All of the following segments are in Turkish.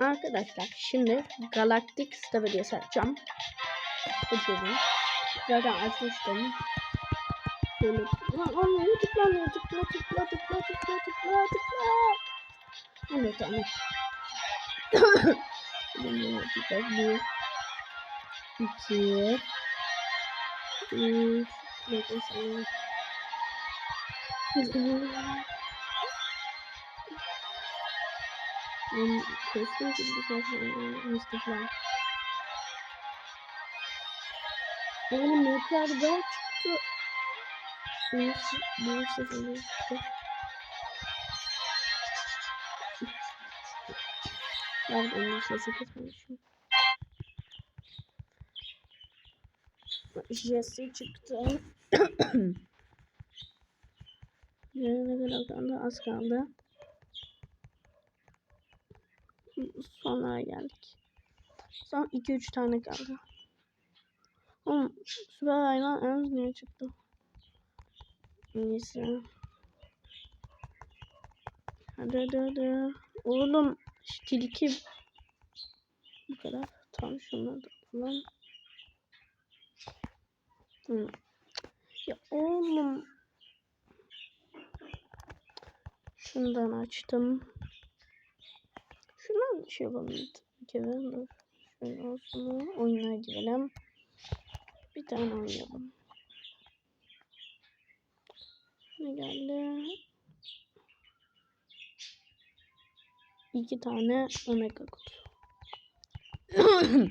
Arkadaşlar şimdi Galaktik Stability satacağım. Açıyorum. Zaten açmıştım. Şöyle lan olmuyor tıklamıyor tıkla tıkla tıkla tıkla tıkla tıkla. Evet tamam. Bunu yapacağız. Bir, iki, üç, bekle sen. Ben kestim ki bu kadar Mustafa. Oğlum ne kadar da çıktı. Bu sefer çıktı. Ben onun sesi kısmışım. Jesse çıktı. Yarına kadar az kaldı. Sonra geldik. Son 2-3 tane kaldı. Oğlum süper hayvan en az niye çıktı? Neyse. Hadi hadi hadi. Oğlum tilki bu kadar. Tam şunları da alalım. Hı. Ya oğlum. Şundan açtım. Şundan şey. Bir kere dur. Şöyle olsun. Oyuna girelim. Bir tane oynayalım. Ne geldi? İki tane omega kutu.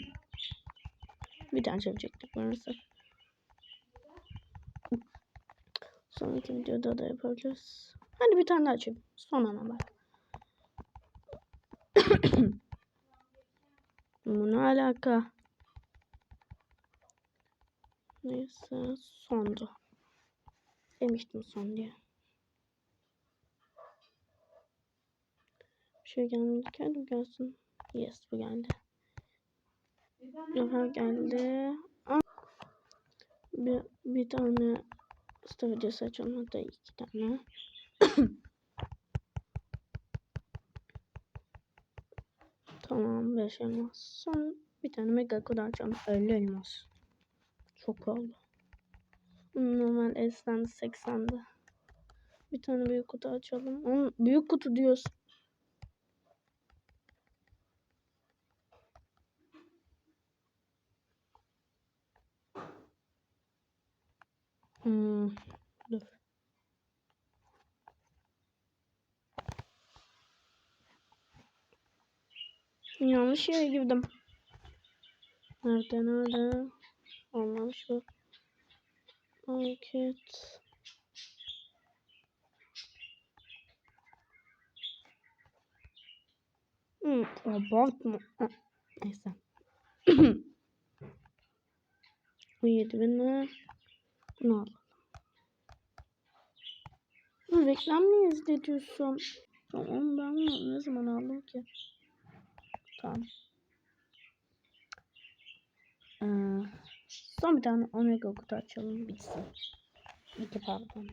bir tane çekecektik maalesef. Sonraki videoda da yapacağız. Hadi bir tane daha açayım. Son ana bak. Bu ne alaka? Neyse sondu. Demiştim son diye. Bir şey gelmedi. Geldi gelsin. Yes bu geldi. Aha geldi. Bir, bir tane Usta videosu açalım. Hatta iki tane. tamam 5 elmas. Son bir tane mega kod açalım. 50 elmas. Çok pahalı. Normal S'den 80'de. Bir tane büyük kutu açalım. Onun büyük kutu diyorsun. Hmm, Yanlış yere girdim. Nerede nerede? Olmamış bu. Hareket. Hmm, abartma. Neyse. 17 bin lira. Bunu alalım. Bu reklam mı izletiyorsun? Tamam ben ne zaman aldım ki? Tamam. Ee, son bir tane omega kutu açalım bitsin. İki pardon.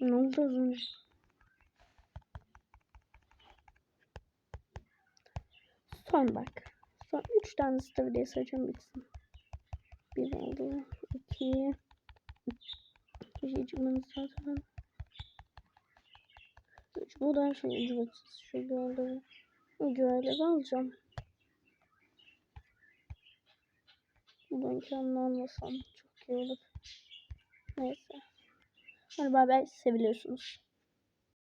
Ne oldu az önce? Son bak. Son 3 tane stabilye sayacağım bitsin. Bir oldu. 2 Bir şey zaten. Bu da şey ücretsiz. Şu gördüğüm. Güveyleri alacağım. Buradan kendini almasam çok iyi olur. Neyse. Hadi bay bay. Seviliyorsunuz.